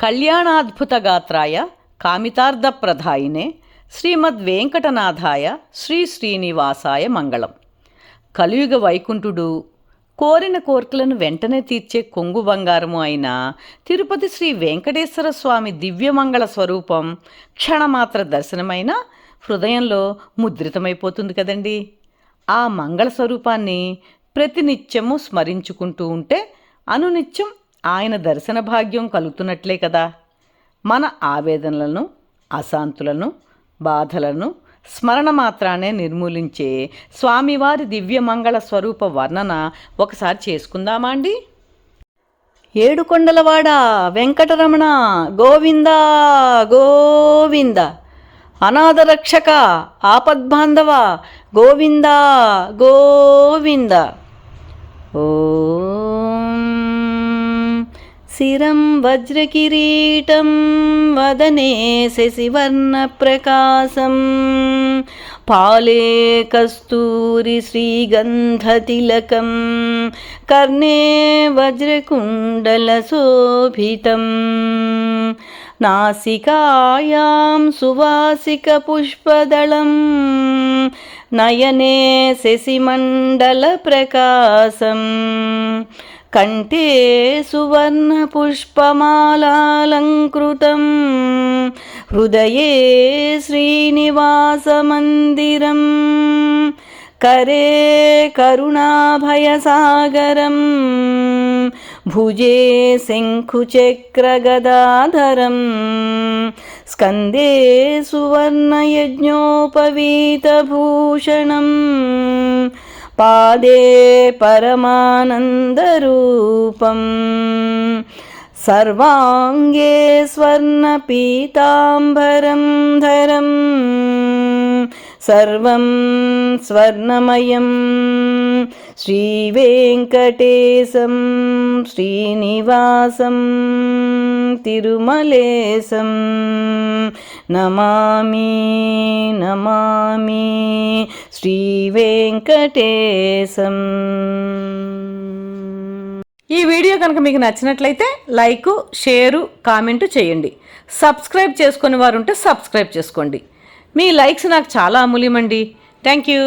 కళ్యాణాద్భుతగాత్రాయ శ్రీమద్ శ్రీమద్వేంకటనాథాయ శ్రీ శ్రీనివాసాయ మంగళం. కలియుగ వైకుంఠుడు కోరిన కోర్కెలను వెంటనే తీర్చే కొంగు బంగారము అయిన తిరుపతి శ్రీ వెంకటేశ్వర స్వామి దివ్యమంగళ స్వరూపం క్షణమాత్ర దర్శనమైన హృదయంలో ముద్రితమైపోతుంది కదండి. ఆ మంగళ స్వరూపాన్ని ప్రతినిత్యము స్మరించుకుంటూ ఉంటే అనునిత్యం ఆయన దర్శన భాగ్యం కలుగుతున్నట్లే కదా. మన ఆవేదనలను అశాంతులను బాధలను స్మరణ మాత్రానే నిర్మూలించే స్వామివారి దివ్యమంగళ స్వరూప వర్ణన ఒకసారి చేసుకుందామా అండి? ఏడుకొండలవాడ వెంకటరమణ గోవింద గోవింద. అనాథరక్షక ఆపద్బాంధవ గోవింద గోవింద. ఓ శిరం వజ్రకిరీటం వదనే శశివర్ణప్రకాశం పాలే కస్తూరి శ్రీగంధతిలకం. కర్ణే వజ్రకుండలశోభితం. నాసికాయాం సువాసికపుష్పదళం నయనే శశిమండలప్రకాశం కంఠే సువర్ణపుష్పమాలాలంకృతం హృదయే శ్రీనివాసమందిరం करे करुणाभयसागरं भुजे शङ्खुचक्रगदाधरं स्कन्दे सुवर्णयज्ञोपवीतभूषणं पादे परमानन्दरूपम्। सर्वाङ्गे स्वर्णपीताम्बरं धरम्। सर्वं स्वर्णमयं श्रीवेङ्कटेशं श्रीनिवासं తిరుమలేశం. నమామి నమామి శ్రీవేంకటేశం ఈ వీడియో కనుక మీకు నచ్చినట్లయితే లైకు షేరు కామెంటు చేయండి. సబ్స్క్రైబ్ చేసుకునే వారు ఉంటే సబ్స్క్రైబ్ చేసుకోండి. మీ లైక్స్ నాకు చాలా అమూల్యమండి. Thank you.